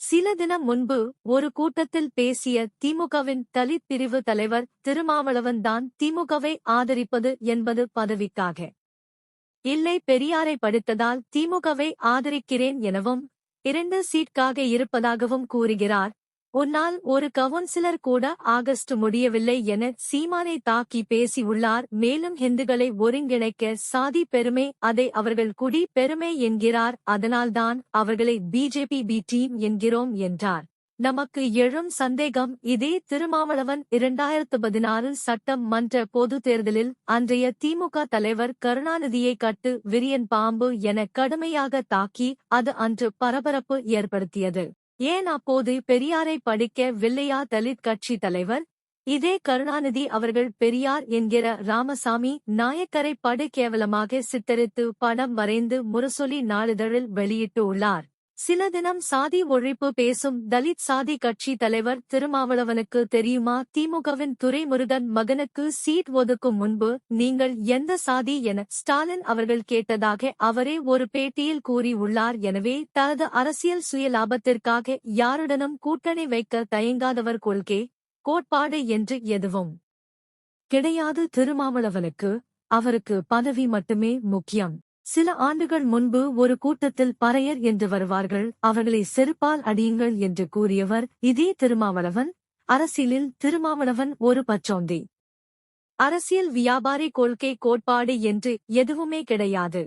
சில தினம் முன்பு ஒரு கூட்டத்தில் பேசிய திமுகவின் தலித் பிரிவு தலைவர் திருமாவளவன் தான் திமுகவை ஆதரிப்பது என்பது பதவிக்காக. இல்லை பெரியாரை படித்ததால் திமுகவை ஆதரிக்கிறேன் எனவும் இரண்டு சீட்காக இருப்பதாகவும் கூறுகிறார் உன்னால் ஒரு கவுன்சிலர் கூட ஆகஸ்ட் முடியவில்லை என சீமானை தாக்கி பேசியுள்ளார் மேலும் ஹிந்துக்களை ஒருங்கிணைக்க சாதி பெருமை அதை அவர்கள் குடி பெருமை என்கிறார். அதனால்தான் அவர்களை பிஜேபி பி டீம் என்கிறோம் என்றார். நமக்கு எழும் சந்தேகம் இதே திருமாவளவன் இரண்டாயிரத்து பதினாறு சட்டம் மன்ற பொது தேர்தலில் அன்றைய திமுக தலைவர் கருணாநிதியை கட்டு விரியன் பாம்பு என கடுமையாக தாக்கி அது அன்று பரபரப்பு ஏற்படுத்தியது. ஏன் அப்போது பெரியாரை படிக்க வில்லையா தலித் கட்சி தலைவர்? இதே கருணாநிதி அவர்கள் பெரியார் என்கிற ராமசாமி நாயக்கரை படுகேவலமாக சித்தரித்து படம் வரைந்து முரசொலி நாளிதழில் வெளியிட்டு உள்ளார் சில தினம் சாதி ஒழிப்பு பேசும் தலித் சாதி கட்சி தலைவர் திருமாவளவனுக்கு தெரியுமா? திமுகவின் துரைமுருகன் மகனுக்கு சீட் ஒதுக்கும் முன்பு நீங்கள் எந்த சாதி என ஸ்டாலின் அவர்கள் கேட்டதாக அவரே ஒரு பேட்டியில் கூறியுள்ளார் எனவே தனது அரசியல் சுய லாபத்திற்காக யாருடனும் கூட்டணி வைக்க தயங்காதவர் கொள்கே கோட்பாடு என்று எதுவும் கிடையாது. திருமாவளவனுக்கு அவருக்கு பதவி மட்டுமே முக்கியம். சில ஆண்டுகள் முன்பு ஒரு கூட்டத்தில் பறையர் என்று வருவார்கள் அவர்களை செருப்பால் அடியுங்கள் என்று கூறியவர் இதே திருமாவளவன். அரசியலில் திருமாவளவன் ஒரு பச்சோந்தி அரசியல் வியாபாரி கொள்கை கோட்பாடு என்று எதுவுமே கிடையாது.